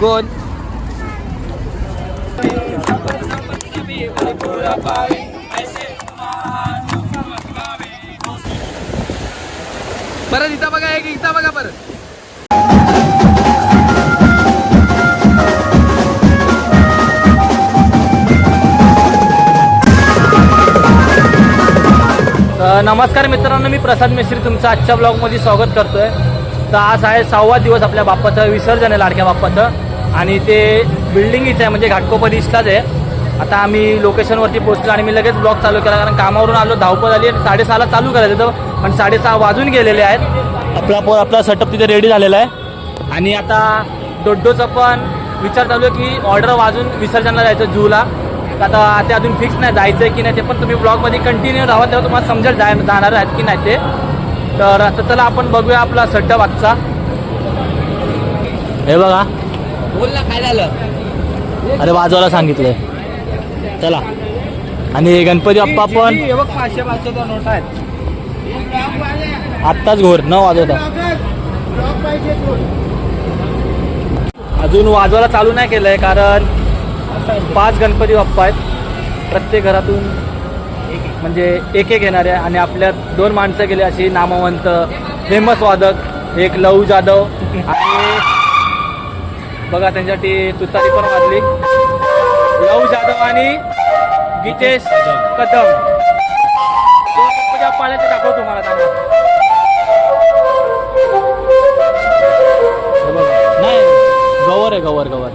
कोण? परत इथं बघा एक इथं बघा परत. नमस्कार मित्रांनो मी प्रसाद मिश्री तुमचं आजच्या ब्लॉगमध्ये स्वागत करतो आहे तर आज आहे सहावा दिवस आपल्या बाप्पाचं विसर्जन आहे लाडक्या बाप्पाचं. आणि ते बिल्डिंगच आहे म्हणजे घाटकोपर इस्टाच आहे. आता आम्ही लोकेशनवरती पोहोचलो आणि मी लगेच ब्लॉग चालू केला कारण कामावरून आलो धावपळ झाली आणि साडेसहाला चालू करायचं होतं पण साडेसहा वाजून गेलेले आहेत. आपला पो आपला सेटअप तिथे रेडी झालेला आहे. आणि आता डोड्डोचं पण विचार चालू आहे की ऑर्डर वाजून विसर्जनला जायचं जूला. आता ते अजून फिक्स नाही जायचं आहे की नाही ते पण तुम्ही ब्लॉगमध्ये कंटिन्यू राहा तेव्हा तुम्हाला समजेल जाय जाणार आहेत की नाही ते. तर आता चला आपण बघूया आपला सड्डा आजचा. हे बघा. बोल ना काय झालं? अरे वाजवायला सांगितलंय. चला. आणि हे गणपती बाप्पा पण. हे बघ पाचशे पाचशेचा नोट आहेत. आत्ताच घोर न वाजवता अजून वाजवायला चालू नाही केलंय कारण पाच गणपती बाप्पा आहेत. प्रत्येक घरातून म्हणजे एक एक म्हणजे येणारे आणि आपल्यात दोन माणसं गेले अशी नामवंत फेमस वादक एक लहू जाधव. आणि बघा त्यांच्यासाठी तुतारी पण वाजली. लहू जाधव आणि गीतेश कदम. गणपती बाप्पा ते दाखवतो तुम्हाला त्यांना नाही गवर आहे गवर गवर.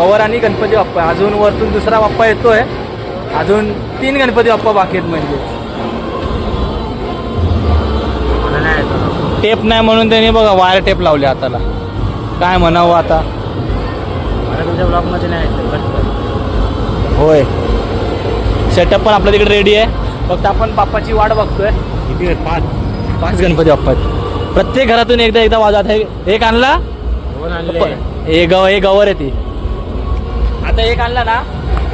गवर आणि गणपती बाप्पा. अजून वरतून दुसरा बाप्पा येतोय. अजून तीन गणपती बाप्पा बाकी आहेत म्हणजे. टेप नाही म्हणून त्यांनी बघा वायर टेप लावले हाताला. काय म्हणावं आता? तुमच्या ब्लॉगमध्ये नाही होय. सेटअप पण आपल्या तिकडे रेडी आहे. फक्त आपण बाप्पाची वाट बघतोय. किती पाच. पाच गणपती बाप्पा आहेत. प्रत्येक घरातून एकदा एकदा वाजत आहे. एक आणला? आणले. हे गव हे गवर आहे ती. आता एक आणला ना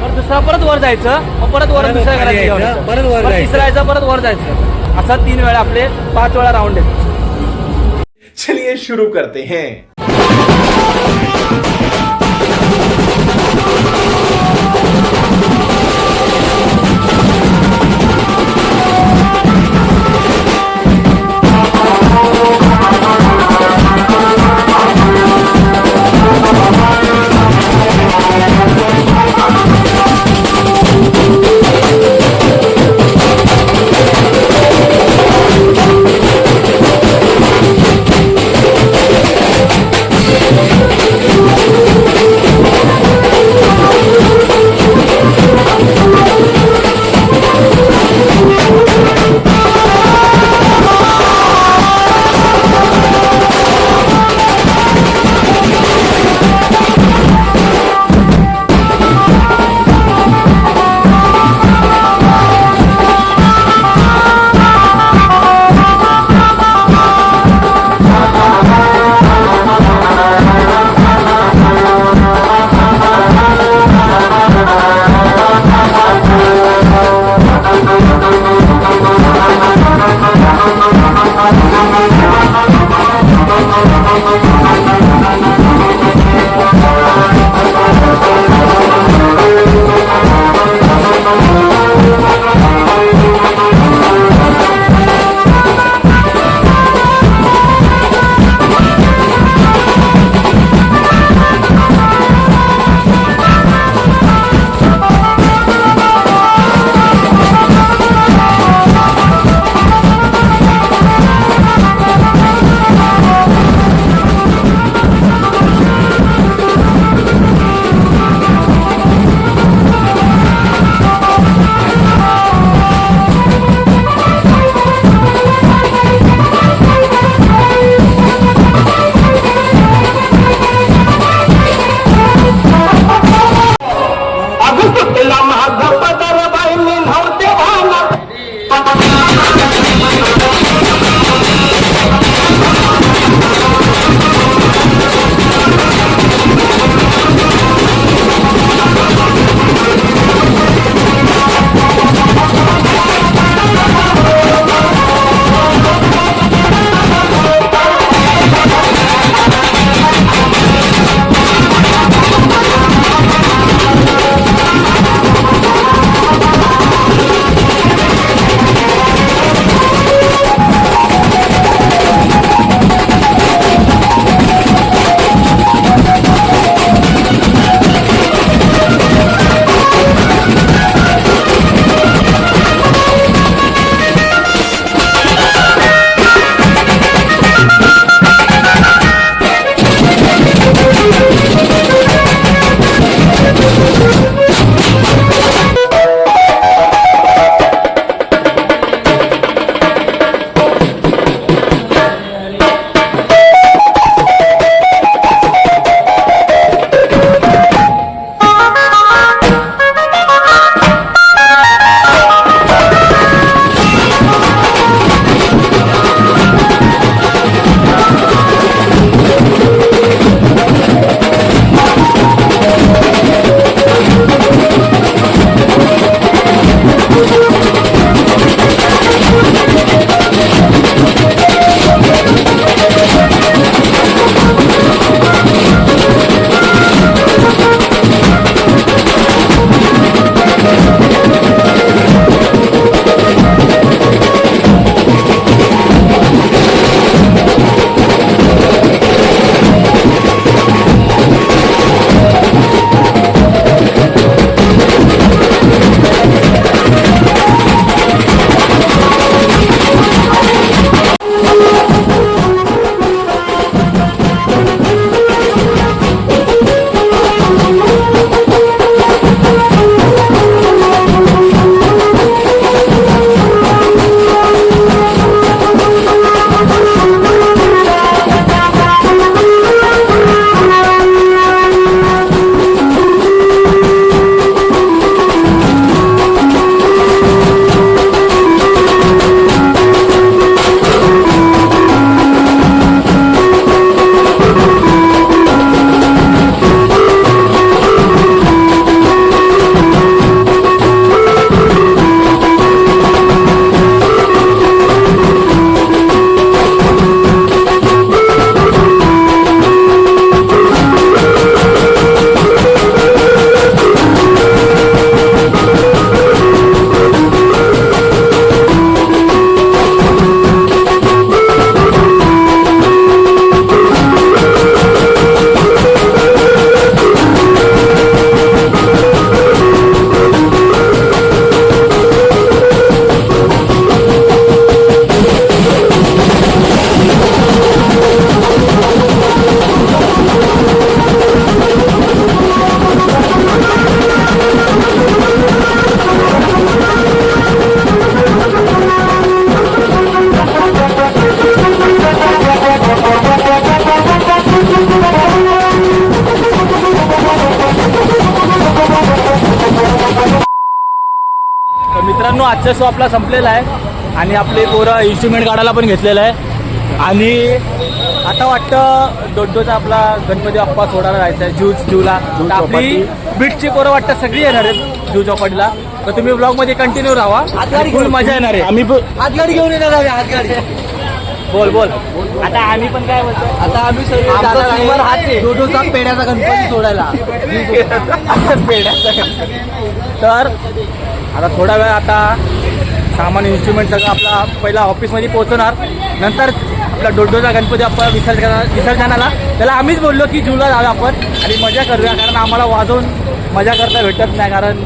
परत दुसरा परत वर जायचं मग परत वर दुसऱ्या खाली घरात यायचं, घेऊन यायचं. परत वर. तिसरा यायचं परत वर जायचं असा तीन वेळा आपले पाच वेळा राऊंड आहेत चलिए शुरू करते हैं आजचा शो आपला संपलेला आहे आणि आपले पोरं इन्स्ट्रुमेंट काढायला पण घेतलेलं आहे. आणि आता वाटतं दोड्डोचा आपला गणपती बाप्पा सोडायला जायचा आहे जूज जूला तर आपली बीटची पोरं वाटतं सगळी येणार आहेत जू चौपाटीला. तर तुम्ही ब्लॉगमध्ये कंटिन्यू राहा. आणि फुल मजा येणार आहे. आम्ही हातगाडी घेऊन येणार हातगाडी. बोल बोल. आता आम्ही पण काय बोलतो आता आम्ही आहे आहे. डोडोचा पेड्याचा गणपती सोडायला. तर आता थोडा वेळ आता सामान इन्स्ट्रुमेंट सगळं आपला पहिला ऑफिसमध्ये पोहोचवणार. नंतर आपला डोडोचा गणपती आपण विसर्जना विसर्जनाला. त्याला आम्हीच बोललो की जूला जाऊया आपण आणि मजा करूया कारण आम्हाला वाजवून मजा करता भेटत नाही कारण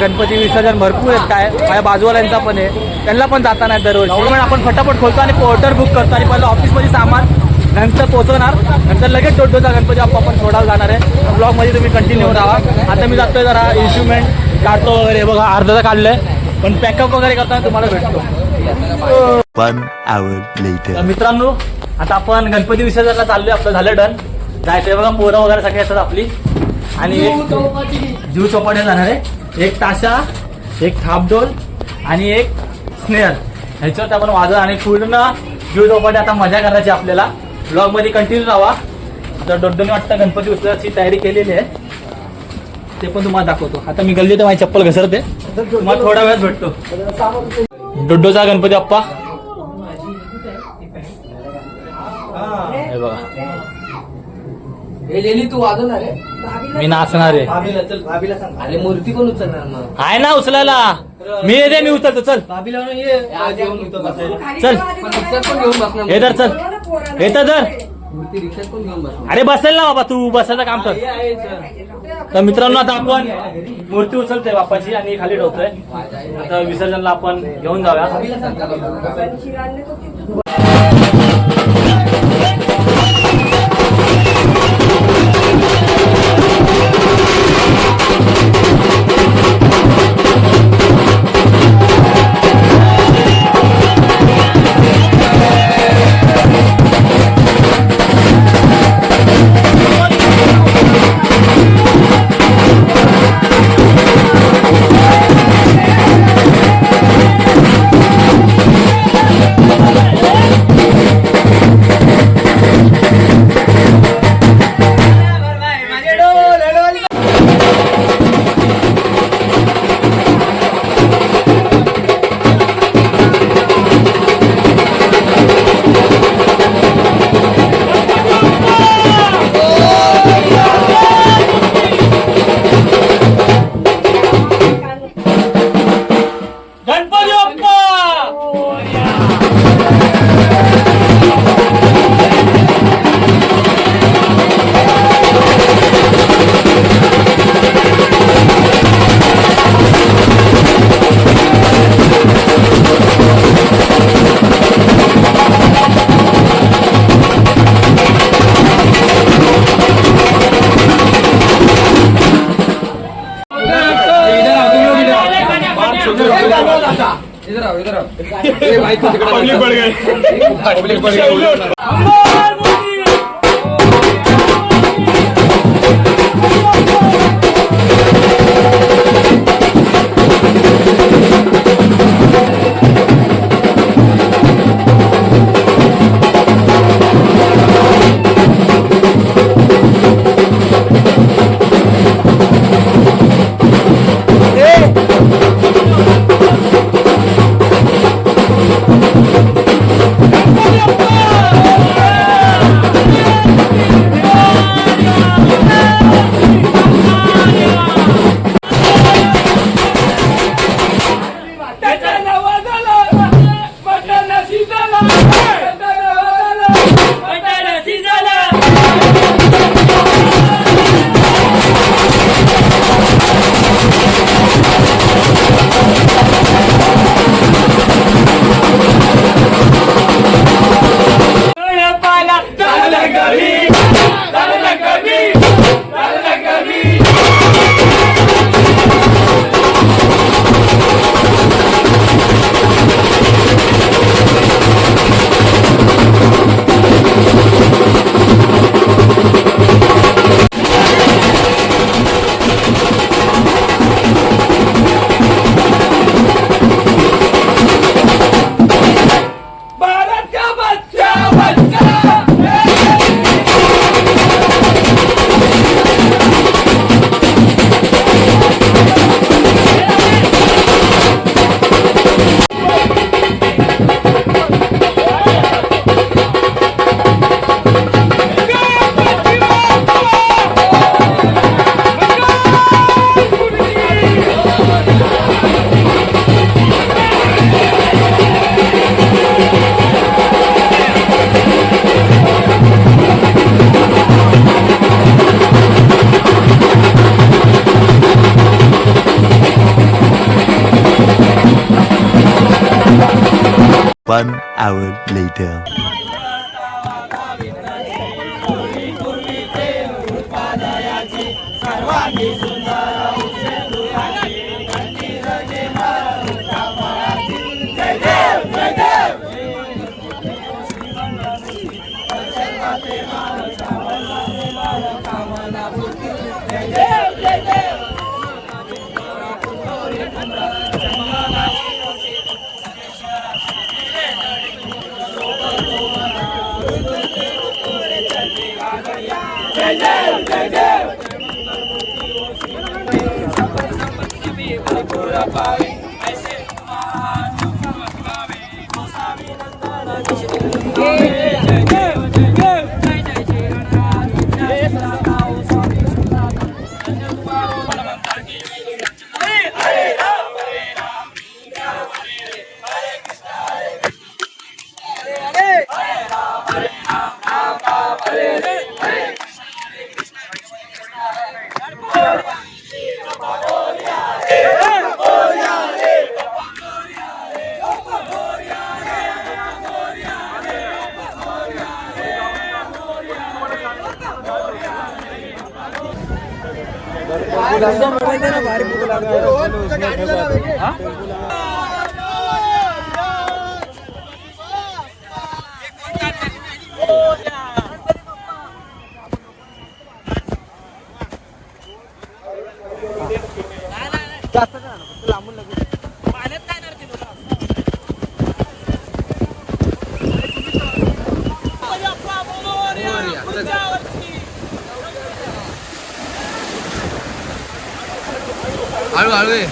गणपती विसर्जन भरपूर आहेत काय. माझ्या बाजूवाल्यांचा पण आहे. त्यांना पण जाता नाही दरवर्षी. म्हणून आपण फटाफट खोलतो आणि पोर्टर बुक करतो आणि पहिलं ऑफिसमध्ये सामान नंतर पोहोचवणार. नंतर लगेच डोडोचा गणपती आपण सोडायला जाणार आहे. ब्लॉगमध्ये तुम्ही कंटिन्यू राहा. आता मी जातोय जरा इन्स्ट्रुमेंट काढतो वगैरे बघा अर्धा काढलंय. पण पॅकअप वगैरे करताना तुम्हाला भेटतो. One hour later. तर मित्रांनो आता आपण गणपती विसर्जनला चाललोय आपलं झालं डन जायचंय बघा पोरं वगैरे सगळी असतात आपली. आणि एक जीव चौपाट्या जाणार आहे. एक ताशा एक थापडोल आणि एक स्नेअर ह्याच्यावर आपण वाजव आणि पूर्ण जीव चौपाटी आता मजा करायची आपल्याला. ब्लॉगमध्ये कंटिन्यू राहा. आता डोड्डोने वाटतं गणपती उत्सवाची तयारी केलेली आहे. ते पण तुम्हाला दाखवतो. आता मी गल्ली तर माझी चप्पल घसरते तुम्हाला थोडा वेळात भेटतो. डोड्डोचा गणपती बाप्पा. हे बघा. तू वाजवणार मी नाचणार आहे. भाभीला चल भाभीला सांग. अरे मूर्ती कोण उचलणार मग? आहे ना उचलायला. मी येते मी उचलतो. चल. चल. हे तर चल. हे तर मूर्ती रिक्षात पण घेऊन बसणार? अरे बसेल ना बाबा तू बसायचं काम कर. तर मित्रांनो आता आपण मूर्ती उचलतोय बाप्पाची आणि खाली ठेवतोय. आता विसर्जनला आपण घेऊन जाऊया. तिकडे बस. Public 对啊 hour later. हळू हळू ये.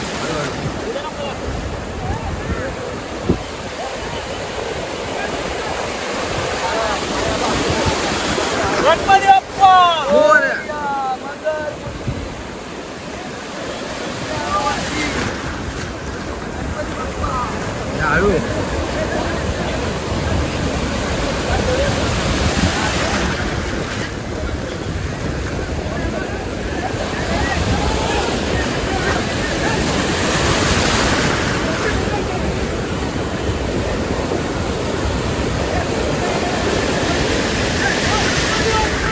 हळू ये.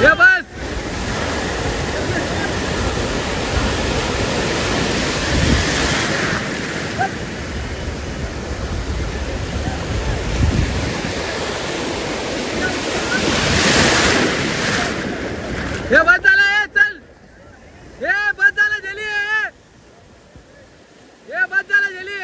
ये बस ये बस झाला ये चल ये बस झाला जली ये ये बस झाला जली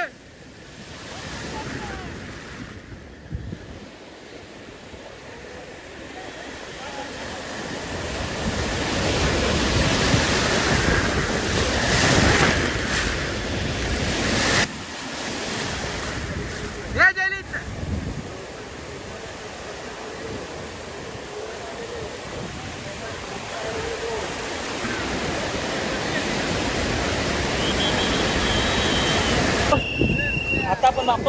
ये जली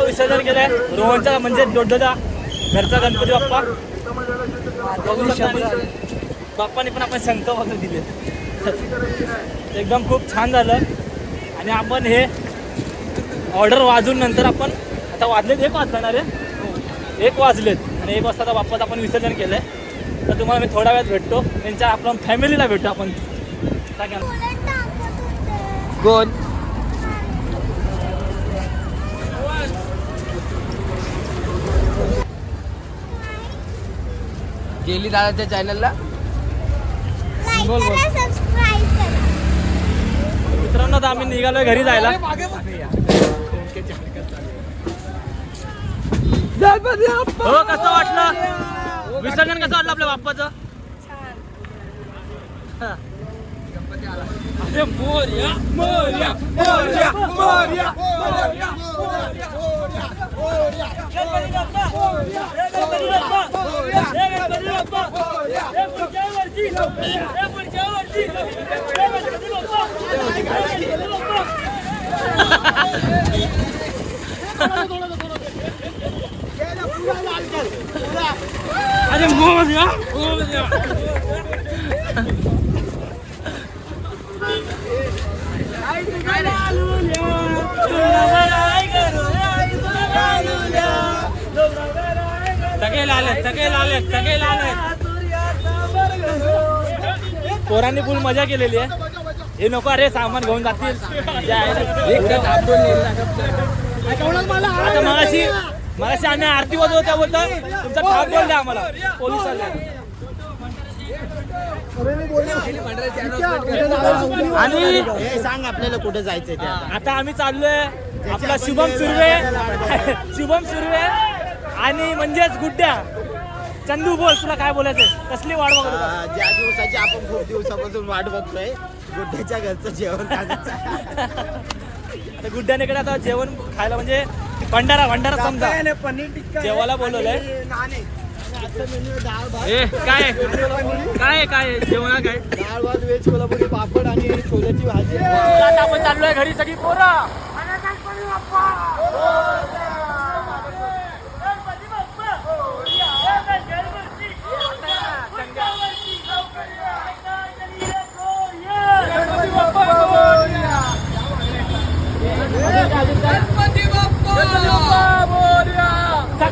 विसर्जन केलंय. रोहनचा म्हणजे दोड्डोदा घरचा गणपती बाप्पा. बाप्पाने पण आपण शंख वगैरे दिले. एकदम खूप छान झालं. आणि आपण हे ऑर्डर वाजून नंतर आपण आता वाजलेत एक वाजता ना रे एक वाजलेत. आणि एक वाजता आता बाप्पाचं आपण विसर्जन केलंय. तर तुम्हाला मी थोड्या वेळात भेटतो. त्यांच्या आपण फॅमिलीला भेटू आपण. कोण? गेली दादाच्या चॅनलला. बोल, बोल. मित्रांनो आता आम्ही निघालोय घरी जायला. हो कसं वाटलं? विसर्जन कसं वाटलं आपल्या बाप्पाचं? મોર્યા મોર્યા મોર્યા મોર્યા મોર્યા અરે મોર્યા મોર્યા सगळे लाल सगळे लाल सगळे लाल पोरांनी फुल मजा केलेली आहे. हे नको अरे सामान घेऊन जातील. आता मगाशी मगाशी आम्ही आरती वाजवत त्या बोलतो तुमचा ठाप बोल द्या आम्हाला. पोलिसांना. आणि सांग आपल्याला कुठे जायचंय आता आम्ही चाललोय आपला शुभम सुर्वे. शुभम सुर्वे आणि म्हणजेच गुड्ड्या. चंदू बोल तुला काय बोलायचंय? कसली वाढ बघत होता? ज्या दिवसाची आपण खूप दिवसापासून वाट बघतोय गुड्ड्याच्या घरचं जेवण खाण्याचं. तर गुड्ड्यानेकडे आता जेवण खायला म्हणजे भंडारा भंडारा समजा. पनीर टिक्का जेवायला बोलवलंय. नाणे डाळ भात. ए काय काय काय जेवणा काय? डाळ भात व्हेज कोल्हापुरी पापड आणि छोल्याची भाजी. आता आपण चाललोय घरी सगळी पोरं.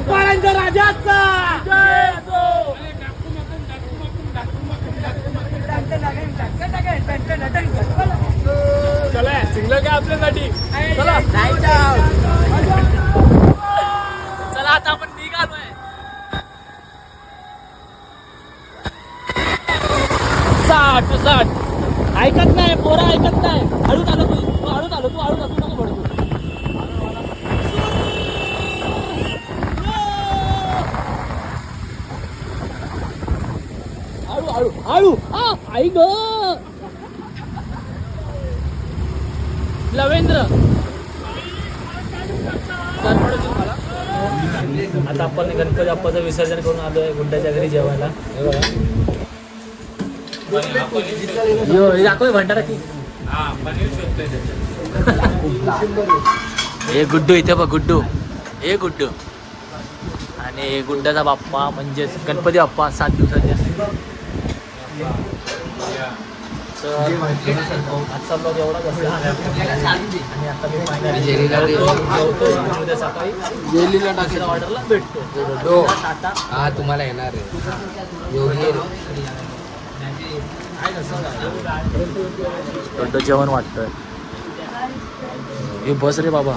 सकपाळांच्या राजाचा! चला सिंगल काय आपल्यासाठी चला. चला आता आपण निघालोय. साठ साठ. ऐकत नाही पोरा ऐकत नाही हळूच आलो तू तू हळूच आलो तू हळूच आलो तू नको पडतो हळू हळू हळू आ आई ग लवेंद्र आता आपण गणपती बाप्पाचं विसर्जन करून आलो आहे गुंड्याच्या घरी जेवायला. हे बघा. यो, हे दाखव भंडारा की. हे गुड्डू इथे बघ गुड्डू. हे गुड्डू. आणि गुड्डाचा बाप्पा म्हणजेच गणपती बाप्पा सात दिवसाचे. तर आजचा ब्लॉग एवढाच असेल. आणि आता मी finally जेवतो जेवतो आणि उद्या सकाळी नाश्त्याच्या ऑर्डरला भेटतो. टाटा. हा तुम्हाला येणार आहे. योगी थंड जेवण वाटतंय. हे बस रे बाबा.